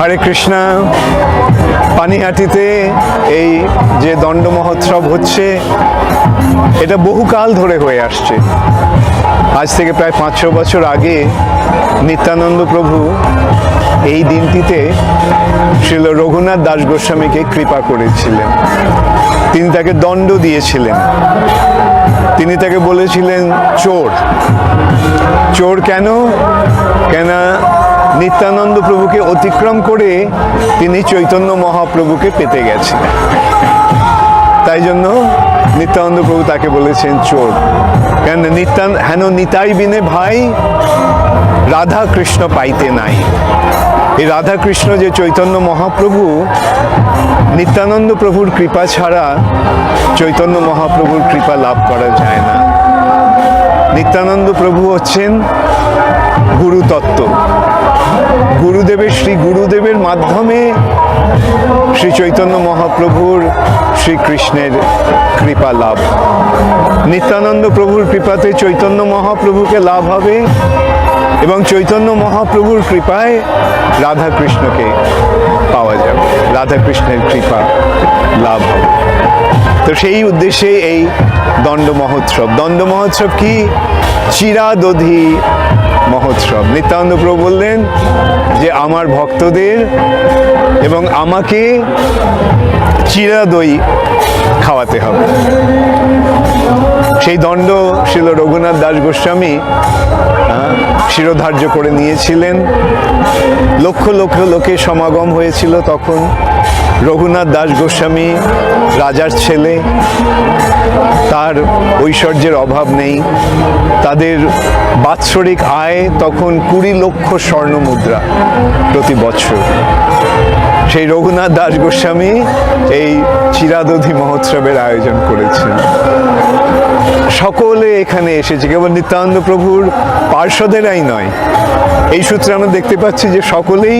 হরে কৃষ্ণ। পানিহাটিতে এই যে দণ্ড মহোৎসব হচ্ছে, এটা বহুকাল ধরে হয়ে আসছে। আজ থেকে প্রায় পাঁচশো বছর আগে নিত্যানন্দ প্রভু এই দিনটিতে শ্রীল রঘুনাথ দাস গোস্বামীকে কৃপা করেছিলেন। তিনি তাকে দণ্ড দিয়েছিলেন। তিনি তাকে বলেছিলেন, চোর। চোর কেন? কেন নিত্যানন্দ প্রভুকে অতিক্রম করে তিনি চৈতন্য মহাপ্রভুকে পেতে গেছেন। তাই জন্য নিত্যানন্দ প্রভু তাকে বলেছেন, চোর। কেন নিত্যান, হেন নিতাই বিনে ভাই রাধা কৃষ্ণ পাইতে নাই। এই রাধা কৃষ্ণ যে চৈতন্য মহাপ্রভু, নিত্যানন্দ প্রভুর কৃপা ছাড়া চৈতন্য মহাপ্রভুর কৃপা লাভ করা যায় না। নিত্যানন্দ প্রভু হচ্ছেন গুরুতত্ত্ব। গুরুদেবের শ্রী গুরুদেবের মাধ্যমে শ্রী চৈতন্য মহাপ্রভুর শ্রীকৃষ্ণের কৃপা লাভ। নিত্যানন্দ প্রভুর কৃপাতে চৈতন্য মহাপ্রভুকে লাভ হবে এবং চৈতন্য মহাপ্রভুর কৃপায় রাধা কৃষ্ণকে পাওয়া যাবে। রাধা কৃষ্ণের কৃপা লাভ হবে। তো সেই উদ্দেশ্যে এই দণ্ড মহোৎসব দণ্ড মহোৎসব কি? চিরাদধি মহোৎসব। নিত্যানন্দ প্রভু বললেন যে, আমার ভক্তদের এবং আমাকে চিরা দই খাওয়াতে হবে। সেই দণ্ড ছিল রঘুনাথ দাস গোস্বামী শিরোধার্য করে নিয়েছিলেন। লক্ষ লক্ষ লোকের সমাগম হয়েছিল তখন। রঘুনাথ দাস গোস্বামী, রাজার ছেলে। তার ঐশ্বর্যের অভাব নেই। তাদের বাৎসরিক আয় তখন কুড়ি লক্ষ স্বর্ণ মুদ্রা প্রতি বছর। সেই রঘুনাথ দাস গোস্বামী এই চিরাদধি মহোৎসবের আয়োজন করেছেন। সকলে এখানে এসেছে, কেবল নিত্যানন্দ প্রভুর পার্শ্বদেরাই নয়। এই সূত্রে আমরা দেখতে পাচ্ছি যে সকলেই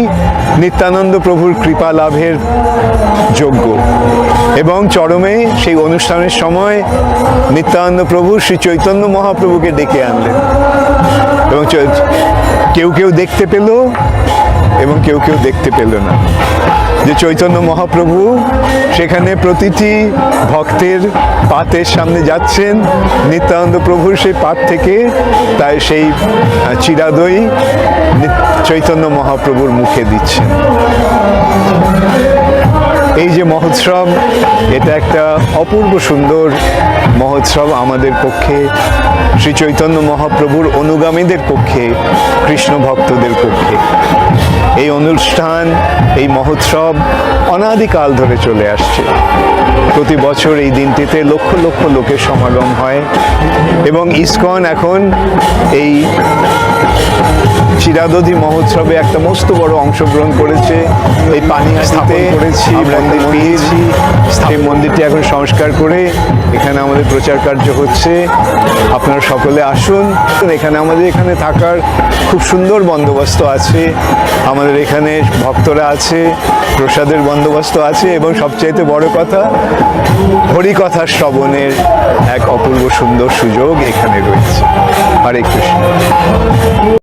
নিত্যানন্দ প্রভুর কৃপা লাভের যোগ্য এবং চরমে সেই অনুষ্ঠানের সময় নিত্যানন্দ প্রভু শ্রী চৈতন্য মহাপ্রভুকে ডেকে আনলেন। এবং কেউ কেউ দেখতে পেল এবং কেউ কেউ দেখতে পেল না। যে চৈতন্য মহাপ্রভু সেখানে প্রতিটি ভক্তের পাতের সামনে যাচ্ছেন, নিত্যানন্দ প্রভুর সেই পাত থেকে তাই সেই চিরাদই চৈতন্য মহাপ্রভুর মুখে দিচ্ছেন। মহোৎসব, এটা একটা অপূর্ব সুন্দর মহোৎসব আমাদের পক্ষে, শ্রী চৈতন্য মহাপ্রভুর অনুগামীদের পক্ষে, কৃষ্ণ ভক্তদের পক্ষে। এই অনুষ্ঠান, এই মহোৎসব অনাদিকাল ধরে চলে আসছে। প্রতি বছর এই দিনটিতে লক্ষ লক্ষ লোকের সমাগম হয় এবং ইসকন এখন এই চিরাদধি মহোৎসবে একটা মস্ত বড় অংশগ্রহণ করেছে। এই পানি স্থাপন করেছি মন্দির। পেয়েছি। সেই মন্দিরটি এখন সংস্কার করে এখানে আমাদের প্রচার কার্য হচ্ছে। আপনারা সকলে আসুন। এখানে আমাদের এখানে থাকার খুব সুন্দর বন্দোবস্ত আছে। আমাদের এখানে ভক্তরা আছে প্রসাদের বন্দোবস্ত আছে এবং সবচাইতে বড় কথা হরিকথা শ্রবণের এক অপূর্ব সুন্দর সুযোগ এখানে রয়েছে। হরে কৃষ্ণ।